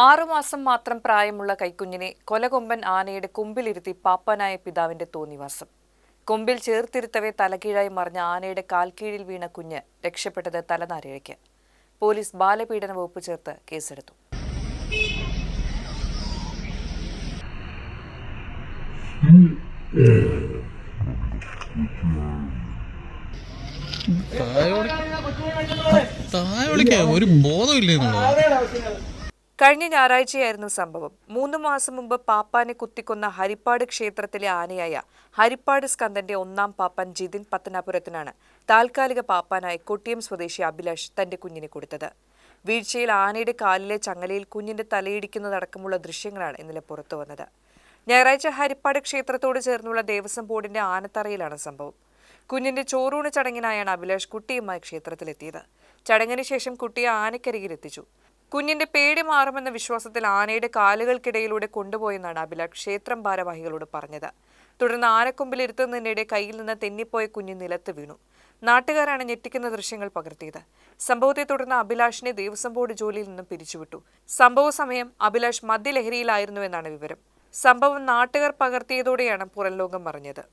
ആറുമാസം മാത്രം പ്രായമുള്ള കൈക്കുഞ്ഞിനെ കൊലകൊമ്പൻ ആനയുടെ കൊമ്പിലിരുത്തി പാപ്പനായ പിതാവിന്റെ തോന്നിവാസം. കൊമ്പിൽ ചേർത്തിരുത്തവേ തലകീഴായി മറിഞ്ഞ ആനയുടെ കാൽക്കീഴിൽ വീണ കുഞ്ഞ് രക്ഷപ്പെട്ടത് തലനാരിഴയ്ക്ക്. പോലീസ് ബാലപീഡന വകുപ്പ് ചേർത്ത് കേസെടുത്തു. ഒരു ബോധമില്ലേ കഴിഞ്ഞ ഞായറാഴ്ചയായിരുന്നു സംഭവം. മൂന്ന് മാസം മുമ്പ് പാപ്പാനെ കുത്തിക്കൊന്ന ഹരിപ്പാട് ക്ഷേത്രത്തിലെ ആനയായ ഹരിപ്പാട് സ്കന്ദന്റെ ഒന്നാം പാപ്പൻ ജിതിൻ പത്തനാപുരത്തിനാണ് താൽക്കാലിക പാപ്പാനായി കൊട്ടിയം സ്വദേശി അഭിലാഷ് തന്റെ കുഞ്ഞിനെ കൊടുത്തത്. വീഴ്ചയിൽ ആനയുടെ കാലിലെ ചങ്ങലയിൽ കുഞ്ഞിന്റെ തലയിടിക്കുന്നതടക്കമുള്ള ദൃശ്യങ്ങളാണ് ഇന്നലെ പുറത്തു വന്നത്. ഞായറാഴ്ച ഹരിപ്പാട് ക്ഷേത്രത്തോട് ചേർന്നുള്ള ദേവസ്വം ബോർഡിന്റെ ആനത്തറയിലാണ് സംഭവം. കുഞ്ഞിന്റെ ചോറൂണ് ചടങ്ങിനായാണ് അഭിലാഷ് കുട്ടിയുമായി ക്ഷേത്രത്തിലെത്തിയത്. ചടങ്ങിന് ശേഷം കുട്ടിയെ ആനക്കരികിലെത്തിച്ചു. കുഞ്ഞിന്റെ പേടി മാറുമെന്ന വിശ്വാസത്തിൽ ആനയുടെ കാലുകൾക്കിടയിലൂടെ കൊണ്ടുപോയെന്നാണ് അബില ക്ഷേത്രം ഭാരവാഹികളോട് പറഞ്ഞത്. തുടർന്ന് ആനക്കൊമ്പിൽ ഇരുത്തുന്നതിനിടെ കയ്യിൽ നിന്ന് തെന്നിപ്പോയ കുഞ്ഞ് നിലത്ത് വീണു. നാട്ടുകാരാണ് ഞെട്ടിക്കുന്ന ദൃശ്യങ്ങൾ പകർത്തിയത്. സംഭവത്തെ തുടർന്ന് അഭിലാഷിനെ ദേവസ്വം ബോർഡ് ജോലിയിൽ നിന്നും പിരിച്ചുവിട്ടു. സംഭവ സമയം അഭിലാഷ് മദ്യലഹരിയിലായിരുന്നുവെന്നാണ് വിവരം. സംഭവം നാട്ടുകാർ പകർത്തിയതോടെയാണ് പുറംലോകം പറഞ്ഞത്